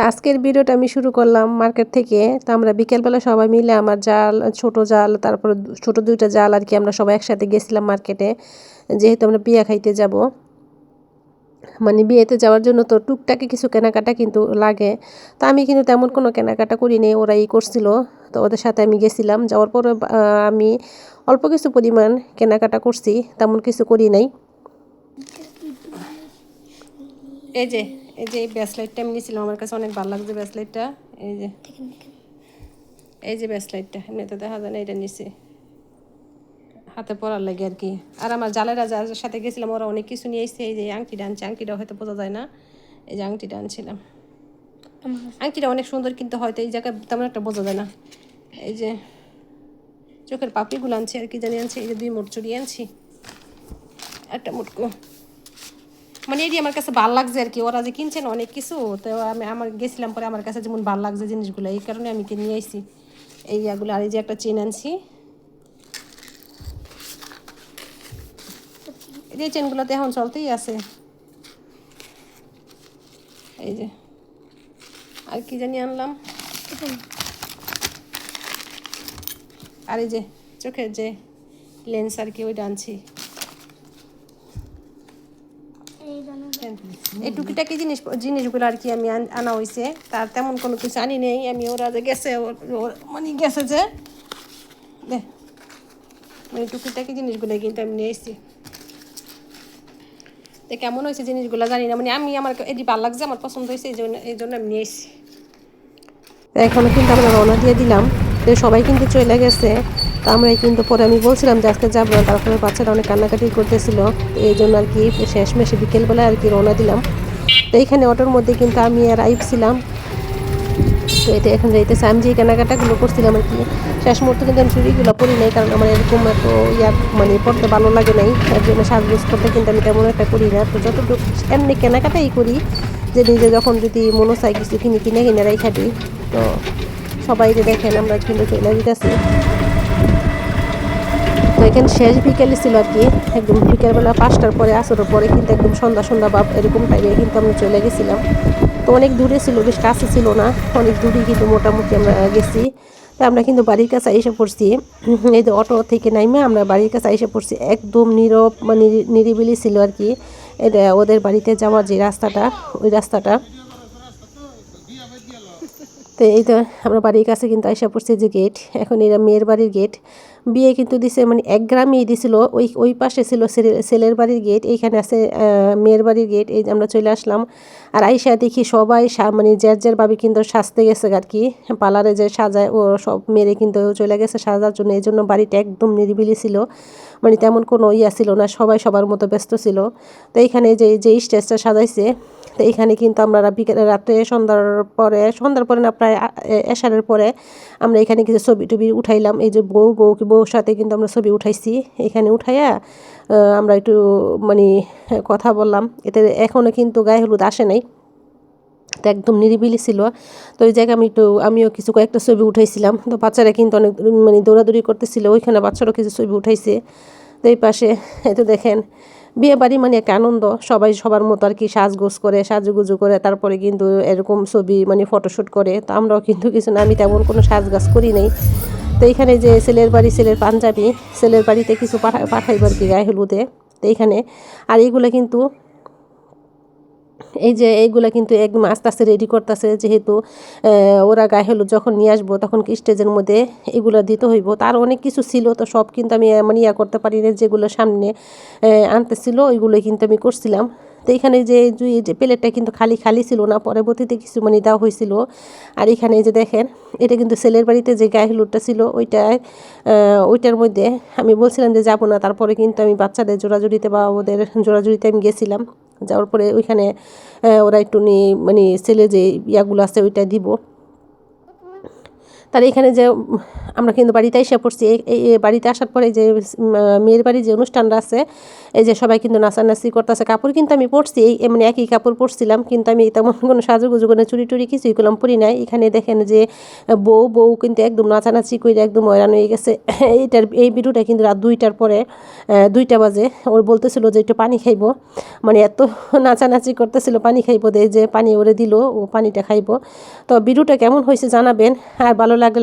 তো আজকের ভিডিওটা আমি শুরু করলাম মার্কেট থেকে। তো আমরা বিকেলবেলা সবাই মিলে আমার জাল, ছোট জাল, তারপর ছোট দুইটা জাল আর কি আমরা সবাই একসাথে গেছিলাম মার্কেটে। যেহেতু আমরা বিয়া খাইতে যাব মানে বিয়েতে যাওয়ার জন্য তো টুকটাকে কিছু কেনাকাটা কিন্তু লাগে। তো আমি কিন্তু তেমন কোনো কেনাকাটা করিনি ওরা ই করছিল। তো ওদের সাথে আমি গেছিলাম, যাওয়ার পরে আমি অল্প কিছু পরিমাণ কেনাকাটা করছি, তেমন কিছু করি নাই। এই যে এই যে এই ব্যাসলাইটটা আমি নিয়েছিলাম আমার কাছে অনেক ভালো লাগছে ব্যাসলাইটটা এই যে এই যে ব্যাসলাইটটা এমনিতে দেখা যায় না এটা নিচে হাতে পরার লাগে আর কি। আর আমার জালেরা যার সাথে গেছিলাম ওরা অনেক কিছু নিয়ে এসেছে। এই যে আংটিটা আনছে আংটিটা হয়তো বোঝা যায় না। এই যে আংটিটা আনছিলাম আংটিটা অনেক সুন্দর কিন্তু হয়তো এই জায়গায় তেমন একটা বোঝা যায় না। এই যে চোখের পাপড়িগুলো আনছি আর কি জানি আনছি এই যে দুই মোট চুড়ি আনছি। একটা মুটকো। মানে এটি আমার কাছে ভালো লাগছে আর কি ওরা যে কিনছেন অনেক কিছু, তো আমি আমার গেছিলাম পরে আমার কাছে যেমন ভালো লাগছে জিনিসগুলো, এই কারণে আমি কিনে নিয়ে আসছি এই ইয়াগুলো, আর এই যে একটা চেন আনছি। এই চেনগুলো তো এখন চলতেই আছে। এই যে, আর কি জানি আনলাম। আর এই যে, চোখের যে লেন্স আর কি, ওইটা আনছি। এই টুকিটাকি জিনিস জিনিসগুলো আর কি আমি আনা হয়েছে তার তেমন কোনো কিছু আনি নেই। আমি ওরা যে গেছে মানে গেছে যে, দে। মানে টুকিটাকি জিনিসগুলো কিন্তু আমি নিয়ে এসেছি তো কেমন হয়েছে জিনিসগুলো জানি না। মানে আমি আমার এটি ভালো লাগছে, আমার পছন্দ হয়েছে, এই জন্য এই জন্য আমি নিয়ে এসেছি এখনও কিন্তু আমরা রওনা দিয়ে দিলাম। সবাই কিন্তু চলে গেছে। তো আমরাই কিন্তু পরে আমি বলছিলাম যে আজকে যাব না, তারপরে বাচ্চারা অনেক কান্নাকাটি করতেছিল। এই জন্য আর কি শেষ শেষমেশে বিকেলবেলায় আর কি রওনা দিলাম। তো এইখানে অটোর মধ্যে কিন্তু আমি আর আইব ছিলাম। তো এটা এখন যাইতেছে আমি যে কেনাকাটাগুলো করছিলাম আর কি, শেষ মুহূর্তে কিন্তু আমি চুড়িগুলো পরি নাই, কারণ আমার এরকম এত ইয়া মানে পড়তে ভালো লাগে নাই। তার জন্য সাজগোজ করতে কিন্তু আমি তেমন একটা করি না। তো যতটুকু এমনি কেনাকাটাই করি, যে নিজে যখন যদি মনে চাই কিছু কিনে কিনে কিনে রাই দিই, তো সবাই যে দেখেন আমরা কিন্তু চলে দিতেছি তো এখানে শেষ বিকেলে ছিল আর কি, একদম বিকেলবেলা পাঁচটার পরে আসরের পরে কিন্তু একদম সন্ধ্যা সন্ধ্যা বা এরকম টাইমে কিন্তু আমরা চলে গেছিলাম। তো অনেক দূরে ছিল, বেশ কাছে ছিল না, অনেক দূরে কিন্তু মোটামুটি আমরা গেছি। তো আমরা কিন্তু বাড়ির কাছে এসে পড়ছি। এই যে অটো থেকে নাইমে আমরা বাড়ির কাছে এসে পড়ছি, একদম নীরব মানে নিরিবিলি ছিল আর কি। এটা ওদের বাড়িতে যাওয়ার যে রাস্তাটা, ওই রাস্তাটা তো এই তো আমরা বাড়ির কাছে কিন্তু আইসা পড়ছে যে গেট এখন এরা মেয়ের বাড়ির গেট বিয়ে কিন্তু দিছে মানে এক গ্রামেই দিছিল, ওই ওই পাশে ছিল ছেলে- ছেলের বাড়ির গেট এইখানে আছে মেয়ের বাড়ির গেট এই আমরা চলে আসলাম। আর আইসা দেখি সবাই মানে যার যার ভাবে কিন্তু সাজতে গেছে আর কি, পার্লারে যে সাজায়, ও সব মেরে কিন্তু চলে গেছে সাজার জন্য, এই জন্য বাড়িটা একদম নিরিবিলি ছিল। মানে তেমন কোনো ইয়া ছিল না, সবাই সবার মতো ব্যস্ত ছিল। তো এইখানে যে যে স্টেজটা সাজাইছে তো এখানে কিন্তু আমরা বিকেলে রাত্রে সন্ধ্যার পরে সন্ধ্যার পরে না, প্রায় আ- এ- এশারের পরে আমরা এখানে কিছু ছবি টবি উঠাইলাম। এই যে বউ বউ বউর সাথে কিন্তু আমরা ছবি উঠাইছি। এখানে উঠাইয়া আমরা একটু মানে কথা বললাম। এতে এখনও কিন্তু গায়ে হলুদ আসে নাই। তো একদম নিরিবিলি ছিল। তো ওই জায়গায় আমি একটু, আমিও কিছু কয়েকটা ছবি উঠাইছিলাম। তো বাচ্চারা কিন্তু অনেক মানে দৌড়াদৌড়ি করতেছিল। ওইখানে বাচ্চারাও কিছু ছবি উঠাইছে। তো এই পাশে এই তো দেখেন বিয়ে বাড়ি মানে একটা আনন্দ। সবাই সবার মতো আর কি সাজগোজ করে, সাজুগুজু করে, তারপরে কিন্তু এরকম ছবি মানে ফটোশ্যুট করে। তো আমরাও কিন্তু কিছু না, আমি তেমন কোনো সাজগাজ করি নাই। তো এইখানে যে ছেলের বাড়ি, ছেলের পাঞ্জাবি, ছেলের বাড়িতে কিছু পাঠাইবার কি গায়ে হলুদে। তো এইখানে আর এইগুলো কিন্তু এই যে এইগুলা কিন্তু একদম আস্তে আস্তে রেডি করতেছে, যেহেতু ওরা গায়ে হলুদ যখন নিয়ে আসব, তখন স্টেজের মধ্যে এগুলো দিতে হইব। তার অনেক কিছু ছিল, তো সব কিন্তু আমি মানে ইয়া করতে পারি না যেগুলো সামনে আনতেছিল ওইগুলো কিন্তু আমি করছিলাম। তো এখানে যে জুই- যে প্লেটটা কিন্তু খালি খালি ছিল না, পরবর্তীতে কিছু মানে দেওয়া হয়েছিল। আর এখানে যে দেখেন, এটা কিন্তু ছেলের বাড়িতে যে গায়ে হলুদটা ছিল ওইটায় ওইটার মধ্যে আমি বলছিলাম যে যাব না, তারপরে কিন্তু আমি বাচ্চাদের জোড়াজুড়িতে বা ওদের জোড়াজুড়িতে আমি গেছিলাম। যাওয়ার পরে ওইখানে ওরা একটু মানে সেলে যে ইয়াগুলো আছে ওইটা দিব। তার এখানে যে আমরা কিন্তু বাড়িতে এসে পড়ছি। এই- বাড়িতে আসার পরে যে মেয়ের বাড়ির যে অনুষ্ঠানটা আছে, এই যে সবাই কিন্তু নাচানাচি করতেছে। কাপড় কিন্তু আমি পরছি, এই মানে একই কাপড় পরছিলাম, কিন্তু আমি তেমন কোনো সাজুগুজু, কোনো চুরি টুরি কিছুই করলাম পরি নাই। এখানে দেখেন যে, বউ বউ কিন্তু একদম নাচানাচি করে একদম হয়রান হয়ে গেছে। এইটার, এই ভিডিওটা কিন্তু রাত দুইটার পরে দুইটা বাজে। ওর বলতেছিল যে, একটু পানি খাইবো। মানে এত নাচানাচি করতেছিল, পানি খাইবো দে, যে পানি ওরে দিল, ও পানিটা খাইবো। তো ভিডিওটা কেমন হয়েছে জানাবেন, আর ভালো লাগলে লাইক